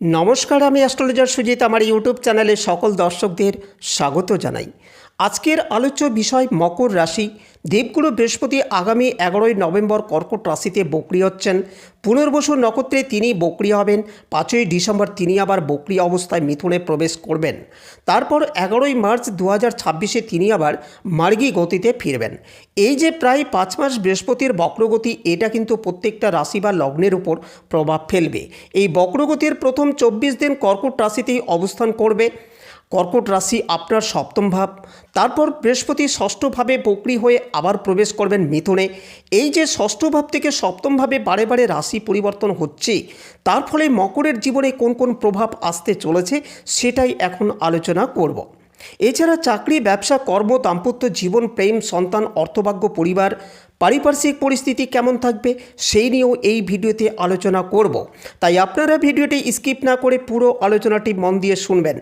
নমস্কার আমি অ্যাস্ট্রোলজার সুজিত। আমার ইউটিউব চ্যানেলে সকল দর্শকদের স্বাগত জানাই। আজকের আলোচ্য বিষয় মকর রাশি। দেবগুরু বৃহস্পতি আগামী এগারোই নভেম্বর কর্কট রাশিতে বক্রি হচ্ছেন। পুনর্বসু নক্ষত্রে তিনি বক্রি হবেন। পাঁচই ডিসেম্বর তিনি আবার বক্রি অবস্থায় মিথুনে প্রবেশ করবেন। তারপর এগারোই মার্চ দু হাজার ছাব্বিশে তিনি আবার মার্গী গতিতে ফিরবেন। এই যে প্রায় পাঁচ মাস বৃহস্পতির বক্রগতি, এটা কিন্তু প্রত্যেকটা রাশি বা লগ্নের উপর প্রভাব ফেলবে। এই বক্রগতির প্রথম চব্বিশ দিন কর্কট রাশিতেই অবস্থান করবে। কর্কট রাশি আপনার সপ্তম ভাব। তারপর বৃহস্পতি ষষ্ঠভাবে বকরি হয়ে আবার প্রবেশ করবেন মিথুনে। এই যে ষষ্ঠ ভাব থেকে সপ্তম ভাবে বারে বারে রাশি পরিবর্তন হচ্ছে, তার ফলে মকরের জীবনে কোন কোন প্রভাব আসতে চলেছে সেটাই এখন আলোচনা করব। এছাড়া চাকরি, ব্যবসা, কর্ম, দাম্পত্য জীবন, প্রেম, সন্তান, অর্থভাগ্য, পরিবার পারিপার্শ্বিক পরিস্থিতি কেমন থাকবে সেই নিয়েও এই ভিডিওতে আলোচনা করব। তাই আপনারা ভিডিওটি স্কিপ না করে পুরো আলোচনাটি মন দিয়ে শুনবেন।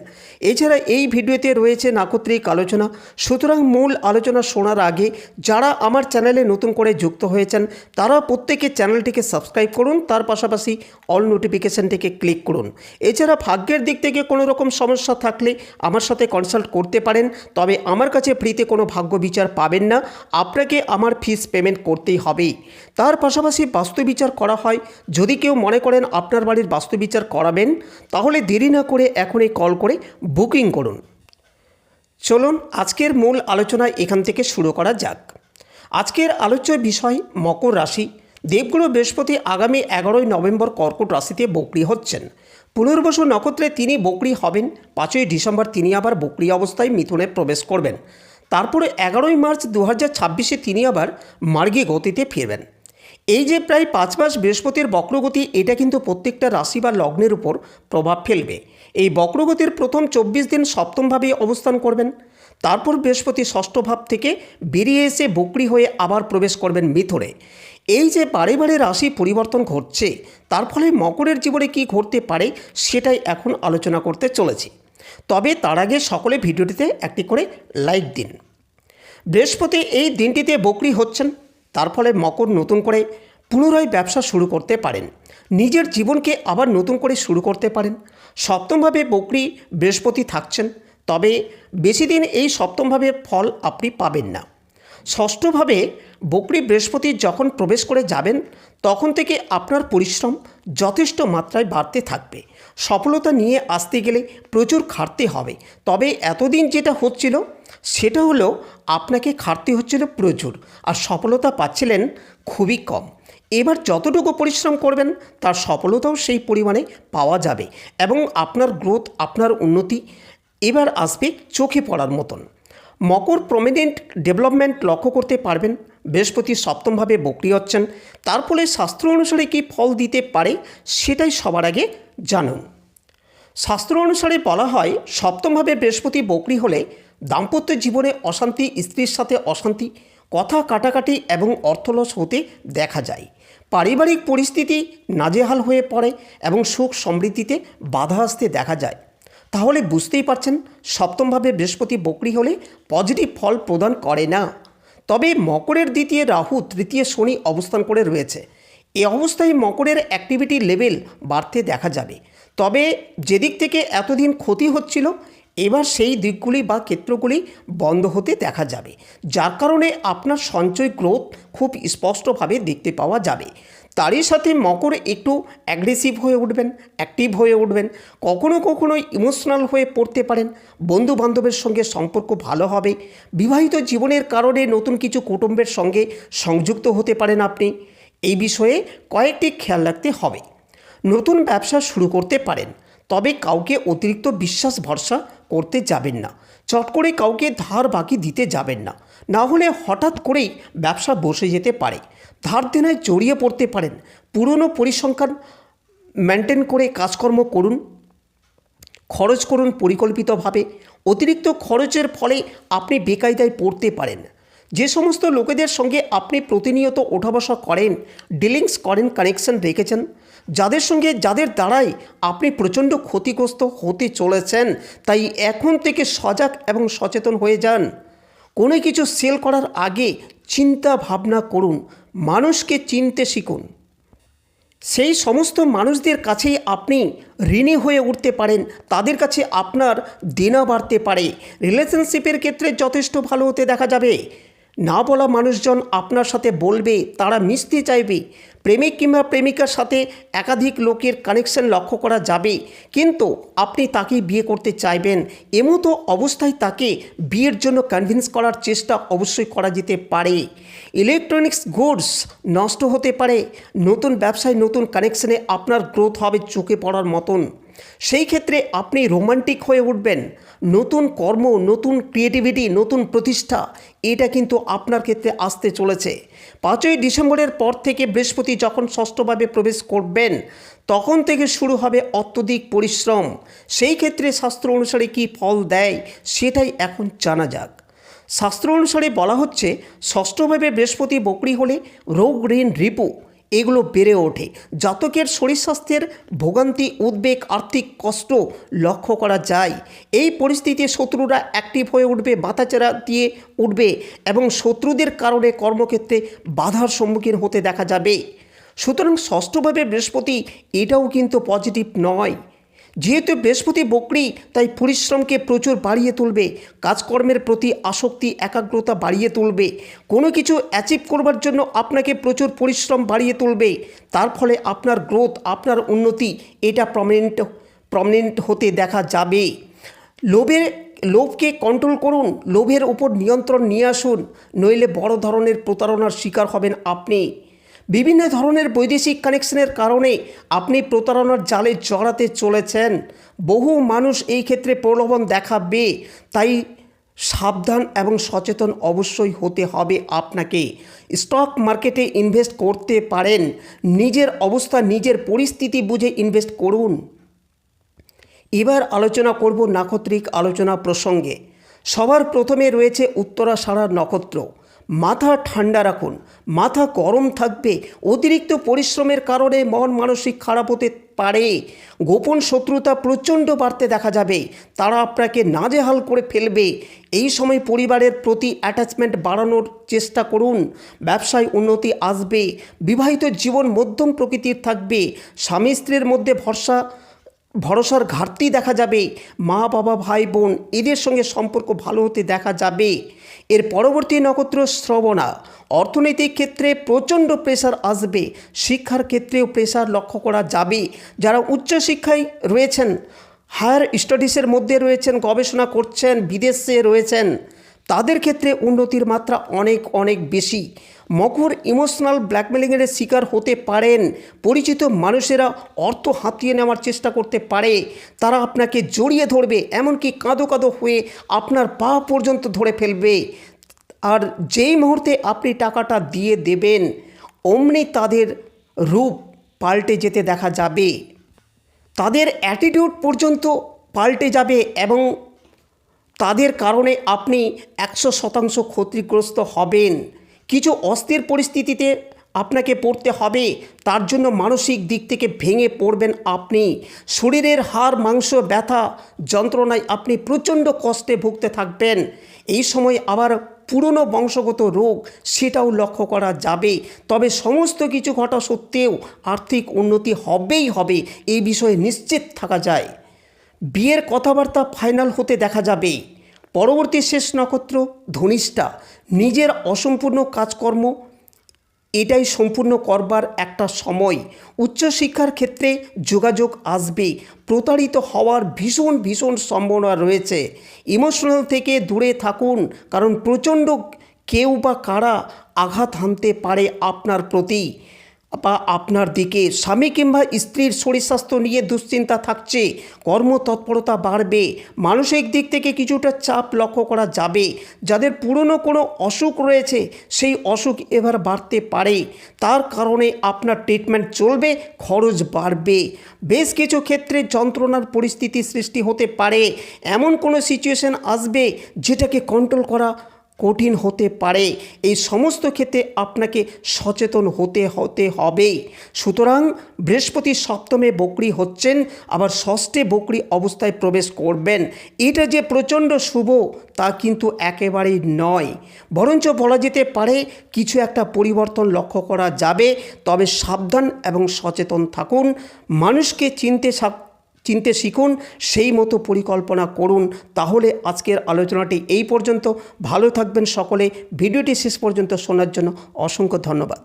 এছাড়া এই ভিডিওতে রয়েছে নাকত্রিক আলোচনা। সুতরাং মূল আলোচনা শোনার আগে যারা আমার চ্যানেলে নতুন করে যুক্ত হয়েছেন, তারা প্রত্যেকে চ্যানেলটিকে সাবস্ক্রাইব করুন, তার পাশাপাশি অল নোটিফিকেশানটিকে ক্লিক করুন। এছাড়া ভাগ্যের দিক থেকে কোনো রকম সমস্যা থাকলে আমার সাথে কনসাল্ট করতে পারেন। তবে আমার কাছে ফ্রিতে কোনো ভাগ্য বিচার পাবেন না। আপনাকে আমার ফিস পেমেন্ট করতেই হবে। তার পাশাপাশি বাস্তু বিচার করা হয়। যদি কেউ মনে করেন আপনার বাড়ির বাস্তু বিচার করাবেন, তাহলে দেরি না করে এখনই কল করে বুকিং করুন। চলুন, আজকের মূল আলোচনা এখান থেকে শুরু করা যাক। আজকের আলোচ্য বিষয় মকর রাশি। দেবগুরু বৃহস্পতি আগামী এগারোই নভেম্বর কর্কট রাশিতে বকরি হচ্ছেন। পুনর্বসু নক্ষত্রে তিনি বকরি হবেন। পাঁচই ডিসেম্বর তিনি আবার বকরি অবস্থায় মিথুনে প্রবেশ করবেন। তারপরে এগারোই মার্চ দু হাজার ছাব্বিশে তিনি আবার মার্গে গতিতে ফিরবেন। এই যে প্রায় পাঁচ মাস বৃহস্পতির বক্রগতি, এটা কিন্তু প্রত্যেকটা রাশি বা লগ্নের উপর প্রভাব ফেলবে। এই বক্রগতির প্রথম চব্বিশ দিন সপ্তমভাবে অবস্থান করবেন। তারপর বৃহস্পতি ষষ্ঠ ভাব থেকে বেরিয়ে এসে বকরি হয়ে আবার প্রবেশ করবেন মিথরে এই যে বারে বারে রাশি পরিবর্তন ঘটছে, তার ফলে মকরের জীবনে কি ঘটতে পারে সেটাই এখন আলোচনা করতে চলেছি। তবে তার আগে সকলে ভিডিওটিতে একটি করে লাইক দিন। বৃহস্পতি এই দিনটিতে বকরি হচ্ছেন। তার ফলে মকর নতুন করে পুনরায় ব্যবসা শুরু করতে পারেন। নিজের জীবনকে আবার নতুন করে শুরু করতে পারেন। সপ্তমভাবে বকরি বৃহস্পতি থাকছেন, তবে বেশি দিন এই সপ্তমভাবে ফল আপনি পাবেন না। ষষ্ঠভাবে বকরি বৃহস্পতি যখন প্রবেশ করে যাবেন, তখন থেকে আপনার পরিশ্রম যথেষ্ট মাত্রায় বাড়তে থাকবে। সফলতা নিয়ে আসতে গেলে প্রচুর খাটতে হবে। তবে এতদিন যেটা হচ্ছিল, সেটা হলো আপনাকে খাটতে হচ্ছিল প্রচুর আর সফলতা পাচ্ছিলেন খুবই কম। এবার যতটুকু পরিশ্রম করবেন, তার সফলতাও সেই পরিমাণে পাওয়া যাবে এবং আপনার গ্রোথ আপনার উন্নতি এবার আসবে চোখে পড়ার মতন। মকর প্রমিনেন্ট ডেভেলপমেন্ট লক্ষ্য করতে পারবেন। বৃহস্পতি সপ্তমভাবে বকরি হচ্ছেন। তার ফলে শাস্ত্র অনুসারে কী ফল দিতে পারে সেটাই সবার আগে জানুন। শাস্ত্র অনুসারে বলা হয়, সপ্তমভাবে বৃহস্পতি বকরি হলে দাম্পত্য জীবনে অশান্তি, স্ত্রীর সাথে অশান্তি, কথা কাটাকাটি এবং অর্থলস হতে দেখা যায়। পারিবারিক পরিস্থিতি নাজেহাল হয়ে পড়ে এবং সুখ সমৃদ্ধিতে বাধা আসতে দেখা যায়। তাহলে বুঝতেই পারছেন, সপ্তমভাবে বৃহস্পতি বকরি হলে পজিটিভ ফল প্রদান করে না। তবে মকরের দ্বিতীয় রাহু তৃতীয় শনি অবস্থান করে রয়েছে। এই অবস্থায় মকরের অ্যাক্টিভিটি লেভেল বাড়তে দেখা যাবে। তবে যেদিক থেকে এতদিন ক্ষতি হচ্ছিল, এবার সেই দিকগুলি বা ক্ষেত্রগুলি বন্ধ হতে দেখা যাবে। যার কারণে আপনার সঞ্চয় গ্রোথ খুব স্পষ্টভাবে দেখতে পাওয়া যাবে। তারই সাথে মকর একটু অ্যাগ্রেসিভ হয়ে উঠবেন অ্যাক্টিভ হয়ে উঠবেন, কখনো কখনো ইমোশনাল হয়ে পড়তে পারেন বন্ধু বান্ধবের সঙ্গে সম্পর্ক ভালো হবে, বিবাহিত জীবনের কারণে নতুন কিছু কুটুম্বের সঙ্গে সংযুক্ত হতে পারেন আপনি, এই বিষয়ে কয়েকটি খেয়াল রাখতে হবে। নতুন ব্যবসা শুরু করতে পারেন, তবে কাউকে অতিরিক্ত বিশ্বাস ভরসা করতে যাবেন না, চট করে কাউকে ধার বাকি দিতে যাবেন না না হলে হঠাৎ করেই ব্যবসা বসে যেতে পারে। ধার দেনায় জড়িয়ে পড়তে পারেন। পুরনো পরিসংখ্যান মেনটেন করে কাজকর্ম করুন। খরচ করুন পরিকল্পিতভাবে। অতিরিক্ত খরচের ফলে আপনি বেকায়দায় পড়তে পারেন। যে সমস্ত লোকেদের সঙ্গে আপনি প্রতিনিয়ত ওঠা বসা করেন ডিলিংস করেন কানেকশন রেখেছেন, যাদের সঙ্গে যাদের দ্বারাই আপনি প্রচণ্ড ক্ষতিগ্রস্ত হতে চলেছেন, তাই এখন থেকে সজাগ এবং সচেতন হয়ে যান। কোনো কিছু সেল করার আগে চিন্তা ভাবনা করুন, মানুষকে চিনতে শিখুন। সেই সমস্ত মানুষদের কাছেই আপনি ঋণী হয়ে উঠতে পারেন, তাদের কাছে আপনার দেনা বাড়তে পারে। রিলেশনশিপের ক্ষেত্রে যথেষ্ট ভালো হতে দেখা যাবে। না বলা মানুষজন আপনার সাথে বলবে, তারা মিশতে চাইবে। প্রেমিক কিংবা প্রেমিকার সাথে একাধিক লোকের কানেকশন লক্ষ্য করা যাবে। কিন্তু আপনি তাকে বিয়ে করতে চাইবেন। এমতো অবস্থায় তাকে বিয়ের জন্য কনভিন্স করার চেষ্টা অবশ্যই করা যেতে পারে। ইলেকট্রনিক্স গুডস নষ্ট হতে পারে। নতুন ব্যবসায় নতুন কানেকশনে আপনার গ্রোথ হবে চোখে পড়ার মতন। সেই ক্ষেত্রে আপনি রোমান্টিক হয়ে উঠবেন। নতুন কর্ম, নতুন ক্রিয়েটিভিটি নতুন প্রতিষ্ঠা, এটা কিন্তু আপনার ক্ষেত্রে আসতে চলেছে। পাঁচই ডিসেম্বরের পর থেকে বৃহস্পতি যখন ষষ্ঠভাবে প্রবেশ করবেন, তখন থেকে শুরু হবে অত্যধিক পরিশ্রম। সেই ক্ষেত্রে শাস্ত্র অনুসারে কি ফল দেয় সেটাই এখন জানা যাক। শাস্ত্র অনুসারে বলা হচ্ছে, ষষ্ঠভাবে বৃহস্পতি বকরি হলে রোগ ঋণ রিপু। এগুলো বেড়ে ওঠে। জাতকের শরীর স্বাস্থ্যের ভোগান্তি, উদ্বেগ, আর্থিক কষ্ট লক্ষ্য করা যায়, এই পরিস্থিতিতে শত্রুরা অ্যাক্টিভ হয়ে উঠবে বাতাচারা দিয়ে উঠবে এবং শত্রুদের কারণে কর্মক্ষেত্রে বাধার সম্মুখীন হতে দেখা যাবে। সুতরাং ষষ্ঠভাবে বৃহস্পতি এটাও কিন্তু পজিটিভ নয়। যেহেতু বৃহস্পতি বকরি, তাই পরিশ্রমকে প্রচুর বাড়িয়ে তুলবে। কাজকর্মের প্রতি আসক্তি, একাগ্রতা বাড়িয়ে তুলবে। কোনো কিছু অ্যাচিভ করবার জন্য আপনাকে প্রচুর পরিশ্রম বাড়িয়ে তুলবে। তার ফলে আপনার গ্রোথ আপনার উন্নতি, এটা প্রমিনেন্ট প্রমিনেন্ট হতে দেখা যাবে। লোভের, লোভকে কন্ট্রোল করুন, লোভের উপর নিয়ন্ত্রণ নিয়ে আসুন। নইলে বড় ধরনের প্রতারণার শিকার হবেন আপনি। বিভিন্ন ধরনের বৈদেশিক কানেকশনের কারণে আপনি প্রতারণার জালে জড়াতে চলেছেন। বহু মানুষ এই ক্ষেত্রে প্রলোভন দেখাবে, তাই সাবধান এবং সচেতন অবশ্যই হতে হবে আপনাকে। স্টক মার্কেটে ইনভেস্ট করতে পারেন, নিজের অবস্থা, নিজের পরিস্থিতি বুঝে ইনভেস্ট করুন। এবার আলোচনা করব নাক্ষত্রিক আলোচনা প্রসঙ্গে। সবার প্রথমে রয়েছে উত্তরা সারার নক্ষত্র। মাথা ঠান্ডা রাখুন। মাথা গরম থাকবে। অতিরিক্ত পরিশ্রমের কারণে মন মানসিক খারাপ হতে পারে। গোপন শত্রুতা প্রচণ্ড বাড়তে দেখা যাবে। তারা আপনাকে নাজেহাল করে ফেলবে। এই সময় পরিবারের প্রতি অ্যাটাচমেন্ট বাড়ানোর চেষ্টা করুন। ব্যবসায় উন্নতি আসবে। বিবাহিত জীবন মধ্যম প্রকৃতির থাকবে। স্বামী স্ত্রীর মধ্যে ভরসা ভরসার ঘাটতি দেখা যাবে। মা, বাবা, ভাই, বোন, এদের সঙ্গে সম্পর্ক ভালো হতে দেখা যাবে। এর পরবর্তী নক্ষত্র শ্রবণা। অর্থনৈতিক ক্ষেত্রে প্রচণ্ড প্রেশার আসবে। শিক্ষার ক্ষেত্রেও প্রেশার লক্ষ্য করা যাবে। যারা উচ্চশিক্ষায় রয়েছেন হায়ার স্টাডিজের মধ্যে রয়েছেন, গবেষণা করছেন, বিদেশে রয়েছেন তাদের ক্ষেত্রে উন্নতির মাত্রা অনেক অনেক বেশি। মকর ইমোশনাল ব্ল্যাকমেলিংয়ের শিকার হতে পারেন। পরিচিত মানুষেরা অর্থ হাতিয়ে নেওয়ার চেষ্টা করতে পারে। তারা আপনাকে জড়িয়ে ধরবে, এমনকি কাঁদো কাঁদো হয়ে আপনার পা পর্যন্ত ধরে ফেলবে। আর যেই মুহূর্তে আপনি টাকাটা দিয়ে দেবেন, অমনি তাদের রূপ পাল্টে যেতে দেখা যাবে। তাদের অ্যাটিটিউড পর্যন্ত পাল্টে যাবে এবং তাদের কারণে আপনি একশো শতাংশ ক্ষতিগ্রস্ত হবেন। কিছু অস্থির পরিস্থিতিতে আপনাকে পড়তে হবে। তার জন্য মানসিক দিক থেকে ভেঙে পড়বেন আপনি। শরীরের হাড়, মাংস, ব্যথা যন্ত্রণায় আপনি প্রচণ্ড কষ্টে ভুগতে থাকবেন। এই সময় আবার পুরনো বংশগত রোগ, সেটাও লক্ষ্য করা যাবে। তবে সমস্ত কিছু ঘটা সত্ত্বেও আর্থিক উন্নতি হবেই হবে। এই বিষয়ে নিশ্চিত থাকা যায়। বিয়ের কথাবার্তা ফাইনাল হতে দেখা যাবে। পরবর্তী শেষ নক্ষত্র ধনিষ্ঠা। নিজের অসম্পূর্ণ কাজকর্ম, এটাই সম্পূর্ণ করবার একটা সময়। উচ্চশিক্ষার ক্ষেত্রে যোগাযোগ আসবে। প্রতারিত হওয়ার ভীষণ ভীষণ সম্ভাবনা রয়েছে। ইমোশনাল থেকে দূরে থাকুন, কারণ প্রচণ্ড কেউ বা কারা আঘাত হানতে পারে আপনার প্রতি। বা আপনার দিকে স্বামী কিংবা স্ত্রীর শরীর স্বাস্থ্য নিয়ে দুশ্চিন্তা থাকছে, কর্মতৎপরতা বাড়বে, মানসিক দিক থেকে কিছুটা চাপ লক্ষ্য করা যাবে, যাদের পুরনো কোনো অসুখ রয়েছে সেই অসুখ এবার বাড়তে পারে, তার কারণে আপনার ট্রিটমেন্ট চলবে, খরচ বাড়বে। বেশ কিছু ক্ষেত্রে যন্ত্রণার পরিস্থিতি সৃষ্টি হতে পারে, এমন কোনো সিচুয়েশন আসবে যেটাকে কন্ট্রোল করা কঠিন হতে পারে। এই সমস্ত ক্ষেত্রে আপনাকে সচেতন হতে হতে হবে। সুতরাং বৃহস্পতি সপ্তমে বকরি হচ্ছেন, আবার ষষ্ঠে বকরি অবস্থায় প্রবেশ করবেন। এটা যে প্রচণ্ড শুভ, তা কিন্তু একেবারেই নয়। বরঞ্চ বলা যেতে পারে কিছু একটা পরিবর্তন লক্ষ্য করা যাবে। তবে সাবধান এবং সচেতন থাকুন। মানুষকে চিনতে চিনতে শিখুন, সেই মতো পরিকল্পনা করুন। তাহলে আজকের আলোচনাটি এই পর্যন্ত। ভালো থাকবেন সকলে। ভিডিওটি শেষ পর্যন্ত শোনার জন্য অসংখ্য ধন্যবাদ।